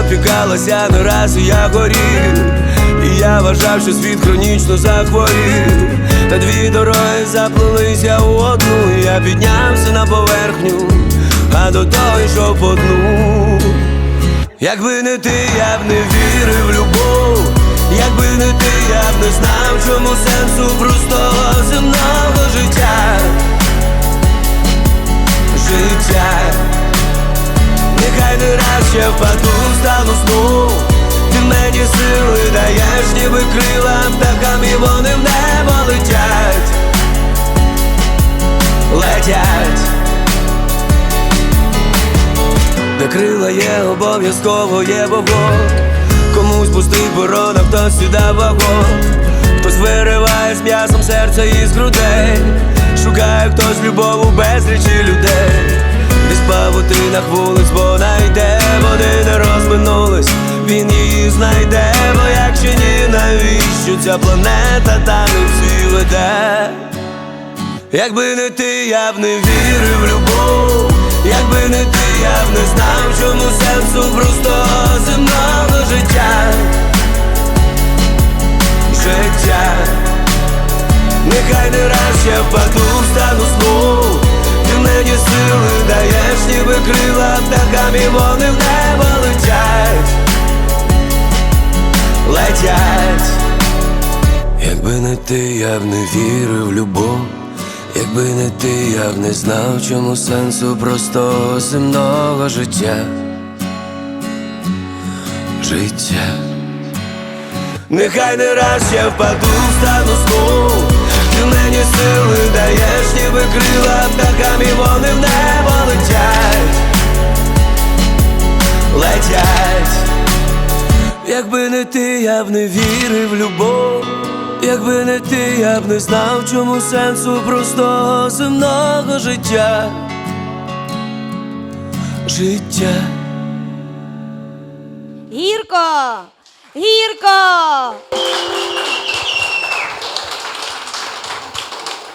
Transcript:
Опікалася не раз, я горів. І я вважав, що світ хронічно захворів. Та дві дороги заплелися у одну. і Я піднявся на поверхню, а до того йшов по дну. Якби не ти, я б не вірив в любов, якби не ти, я б не знав, чому сенсу простого земного життя. Життя, ще впаду, стану сну. Ти мені сили даєш, ніби крила птахам, і вони в небо летять. Летять. Де крила є, обов'язково є вогонь Комусь пустий борон, а хтось сюди вагон Хтось вириває з м'ясом серця із грудей Шукає хтось любов у безлічі людей Десь павутинах вулиць, Вони він її знайде Бо якщо ні, навіщо ця планета та не всі веде? Якби не ти, я б не вірив в любов, якби не ти, я б не знав, чому сенсу простого земного життя. Життя, нехай не раз ще впаду, ніби крила птахам, і вони в небо летять. Летять. Якби не ти, я б не вірив в любов. Якби не ти, я б не знав, чому сенсу простого земного життя. Життя. Нехай не раз я впаду, встану сну. Ти мені сили даєш, ніби Якби не ти, я б не вірив в любов, якби не ти, я б не знав, чому сенсу простого земного життя. Життя. Гірко, гірко.